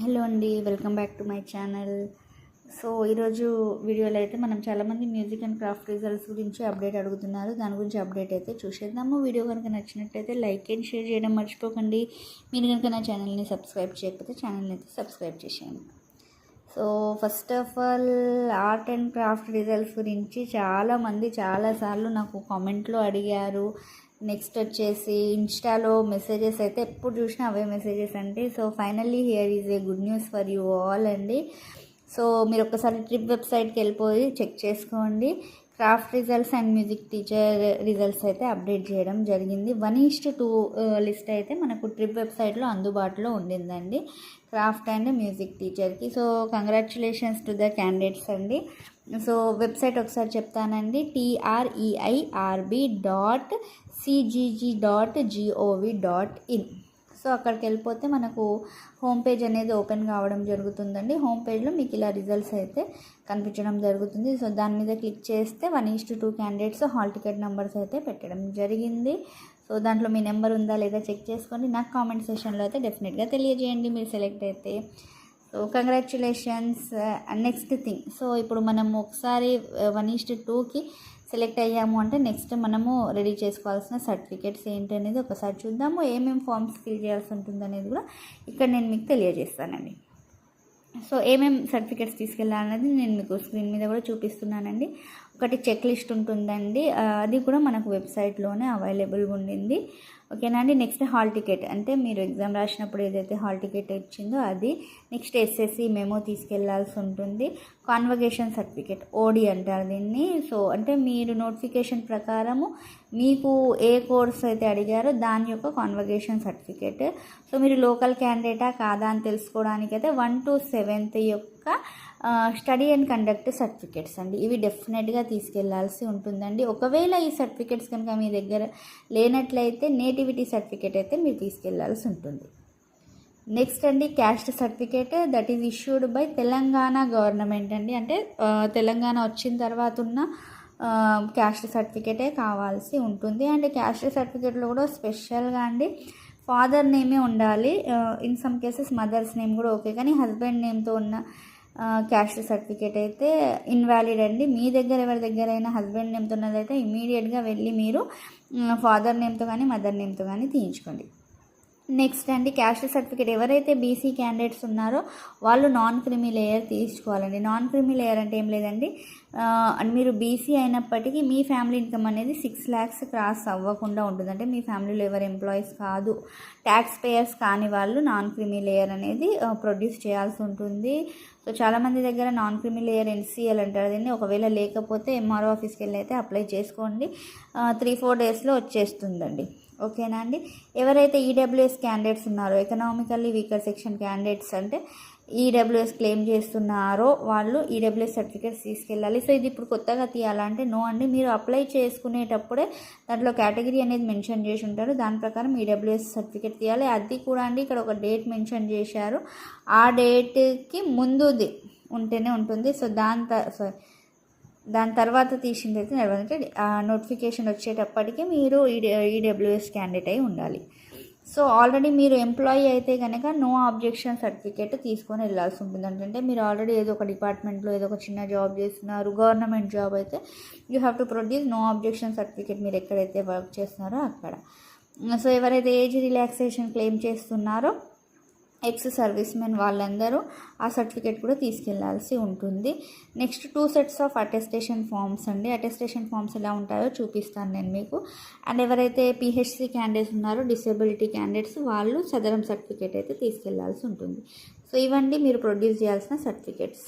Hello అండి welcome back to my channel. So ఈరోజు వీడియోలో అయితే మనం చాలామంది మ్యూజిక్ అండ్ క్రాఫ్ట్ రిజల్ట్స్ గురించి అప్డేట్ అడుగుతున్నారు. దాని గురించి అప్డేట్ అయితే చూసేద్దాము. వీడియో కనుక నచ్చినట్టయితే లైక్ అండ్ షేర్ చేయడం మర్చిపోకండి. మీరు కనుక నా ఛానల్ని సబ్స్క్రైబ్ చేయకపోతే ఛానల్ని అయితే సబ్స్క్రైబ్ చేసేయండి. So first of all art and craft results గురించి చాలామంది చాలాసార్లు నాకు కామెంట్లో అడిగారు. నెక్స్ట్ వచ్చేసి ఇన్స్టాలో మెసేజెస్ అయితే ఎప్పుడు చూసినా అవే మెసేజెస్ అండి. So finally here is a good news for you all అండి. సో మీరు ఒకసారి ట్రిప్ వెబ్సైట్కి వెళ్ళిపోయి చెక్ చేసుకోండి. Craft results and music teacher results అయితే అప్డేట్ చేయడం జరిగింది. వన్ ఈస్ట్ టూ లిస్ట్ అయితే మనకు ట్రిప్ వెబ్సైట్లో అందుబాటులో ఉండిందండి. క్రాఫ్ట్ అండ్ మ్యూజిక్ టీచర్కి. So congratulations to the candidates అండి. సో వెబ్సైట్ ఒకసారి చెప్తానండి. TREIRB dot CGG dot GOV dot in. So అక్కడికి వెళ్ళిపోతే మనకు హోమ్ పేజ్ అనేది ఓపెన్ కావడం జరుగుతుందండి. హోమ్ పేజ్లో మీకు ఇలా రిజల్ట్స్ అయితే కనిపించడం జరుగుతుంది. సో దాని మీద క్లిక్ చేస్తే one is to two candidates hall ticket numbers అయితే పెట్టడం జరిగింది. సో దాంట్లో మీ నెంబర్ ఉందా లేదా చెక్ చేసుకొని నాకు కామెంట్ సెషన్లో అయితే డెఫినెట్గా తెలియజేయండి మీరు సెలెక్ట్ అయితే. So congratulations uh, next thing so ఇప్పుడు మనం ఒకసారి uh, వన్ ఈస్ట్ టూకి సెలెక్ట్ అయ్యాము అంటే నెక్స్ట్ మనము రెడీ చేసుకోవాల్సిన సర్టిఫికేట్స్ ఏంటి అనేది ఒకసారి చూద్దాము ఏమేమి ఫామ్స్ ఫిల్ చేయాల్సి ఉంటుంది అనేది కూడా ఇక్కడ నేను మీకు తెలియజేస్తానండి. సో ఏమేమి సర్టిఫికేట్స్ తీసుకెళ్ళాలనేది నేను మీకు స్క్రీన్ మీద కూడా చూపిస్తున్నానండి. ఒకటి చెక్ లిస్ట్ ఉంటుందండి. అది కూడా మనకు వెబ్సైట్లోనే అవైలబుల్గా ఉండింది. ఓకేనా అండి? Next hall ticket. అంటే మీరు ఎగ్జామ్ రాసినప్పుడు ఏదైతే హాల్ టికెట్ ఇచ్చిందో అది నెక్స్ట్ ఎస్ఎస్సి మెమో తీసుకెళ్ళాల్సి ఉంటుంది. కాన్వకేషన్ సర్టిఫికేట్ ఓడి అంటారు దీన్ని. సో అంటే మీరు నోటిఫికేషన్ ప్రకారము మీకు ఏ కోర్స్ అయితే అడిగారో దాని యొక్క కాన్వకేషన్ సర్టిఫికేట్. సో మీరు లోకల్ క్యాండిడేటా కాదా అని తెలుసుకోవడానికి అయితే వన్ టు సెవెంత్ యొక్క స్టడీ అండ్ కండక్ట్ సర్టిఫికేట్స్ అండి. ఇవి డెఫినెట్గా తీసుకెళ్ళాల్సి ఉంటుందండి. ఒకవేళ ఈ సర్టిఫికేట్స్ కనుక మీ దగ్గర లేనట్లయితే నేటి నేటివిటీ సర్టిఫికేట్ అయితే మీరు తీసుకెళ్ళాల్సి ఉంటుంది. నెక్స్ట్ అండి caste certificate that is issued by Telangana government అండి. అంటే తెలంగాణ వచ్చిన తర్వాత ఉన్న క్యాస్ట్ సర్టిఫికేటే కావాల్సి ఉంటుంది. అండ్ క్యాస్ట్ సర్టిఫికేట్లో కూడా స్పెషల్గా అండి ఫాదర్ నేమే ఉండాలి. In some cases mother's name కూడా ఓకే కానీ హస్బెండ్ నేమ్తో ఉన్న క్యాస్ట్ సర్టిఫికేట్ అయితే ఇన్వాలిడ్ అండి. మీ దగ్గర ఎవరి దగ్గర అయినా హస్బెండ్ నేమ్తో ఉన్నదైతే ఇమీడియట్గా వెళ్ళి మీరు ఫాదర్ నేమ్తో కానీ మదర్ నేమ్తో కానీ తీయించుకోండి. నెక్స్ట్ అండి క్యాస్ట్ సర్టిఫికేట్. ఎవరైతే బీసీ క్యాండిడేట్స్ ఉన్నారో వాళ్ళు నాన్ క్రిమి లేయర్ తీసుకోవాలండి. నాన్ క్రిమి లేయర్ అంటే ఏం లేదండి. మీరు బీసీ అయినప్పటికీ మీ ఫ్యామిలీ ఇన్కమ్ అనేది సిక్స్ ల్యాక్స్ క్రాస్ అవ్వకుండా ఉంటుంది. అంటే మీ ఫ్యామిలీలో ఎవరు ఎంప్లాయీస్ కాదు. ట్యాక్స్ పేయర్స్ కాని వాళ్ళు నాన్ క్రిమి లేయర్ అనేది ప్రొడ్యూస్ చేయాల్సి ఉంటుంది. సో చాలామంది దగ్గర నాన్ క్రిమి లేయర్ ఎన్సీఎల్ అంటారు దీన్ని. ఒకవేళ లేకపోతే ఎంఆర్ఓ ఆఫీస్కి వెళ్ళి అయితే అప్లై చేసుకోండి. త్రీ ఫోర్ డేస్లో వచ్చేస్తుందండి. ఓకేనా అండి? ఎవరైతే ఈడబ్ల్యూఎస్ క్యాండిడేట్స్ ఉన్నారో ఎకనామికల్లీ వీకర్ సెక్షన్ క్యాండిడేట్స్ అంటే ఈడబ్ల్యూఎస్ క్లెయిమ్ చేస్తున్నారో వాళ్ళు ఈడబ్ల్యూఎస్ సర్టిఫికేట్స్ తీసుకెళ్ళాలి. సో ఇది ఇప్పుడు కొత్తగా తీయాలంటే నో అండి. మీరు అప్లై చేసుకునేటప్పుడే దాంట్లో కేటగిరీ అనేది మెన్షన్ చేసి ఉంటారు. దాని ప్రకారం ఈడబ్ల్యూఎస్ సర్టిఫికేట్ తీయాలి. అది కూడా అండి ఇక్కడ ఒక డేట్ మెన్షన్ చేశారు. ఆ డేట్కి ముందుది ఉంటేనే ఉంటుంది. సో దాని సారీ దాని తర్వాత తీసింది అయితే నడవంటే నోటిఫికేషన్ వచ్చేటప్పటికి మీరు ఈడబ్ల్యూఎస్ క్యాండిడేట్ అయి ఉండాలి. సో ఆల్రెడీ మీరు ఎంప్లాయీ అయితే కనుక నో ఆబ్జెక్షన్ సర్టిఫికేట్ తీసుకొని వెళ్ళాల్సి ఉంటుంది. అంటే మీరు ఆల్రెడీ ఏదో ఒక డిపార్ట్మెంట్లో ఏదో ఒక చిన్న జాబ్ చేస్తున్నారు గవర్నమెంట్ జాబ్ అయితే you have to produce no objection certificate మీరు ఎక్కడైతే వర్క్ చేస్తున్నారో అక్కడ. సో ఎవరైతే ఏజ్ రిలాక్సేషన్ క్లెయిమ్ చేస్తున్నారో ఎక్స్ సర్వీస్ మెన్ వాళ్ళందరూ ఆ సర్టిఫికేట్ కూడా తీసుకెళ్ళాల్సి ఉంటుంది. Next two sets of attestation forms అండి. అటెస్టేషన్ ఫామ్స్ ఎలా ఉంటాయో చూపిస్తాను నేను మీకు. అండ్ ఎవరైతే పిహెచ్సి క్యాండిడేట్స్ ఉన్నారో డిసేబిలిటీ క్యాండిడేట్స్ వాళ్ళు సదరం సర్టిఫికేట్ అయితే తీసుకెళ్ళాల్సి ఉంటుంది. సో ఇవండి మీరు ప్రొడ్యూస్ చేయాల్సిన సర్టిఫికేట్స్.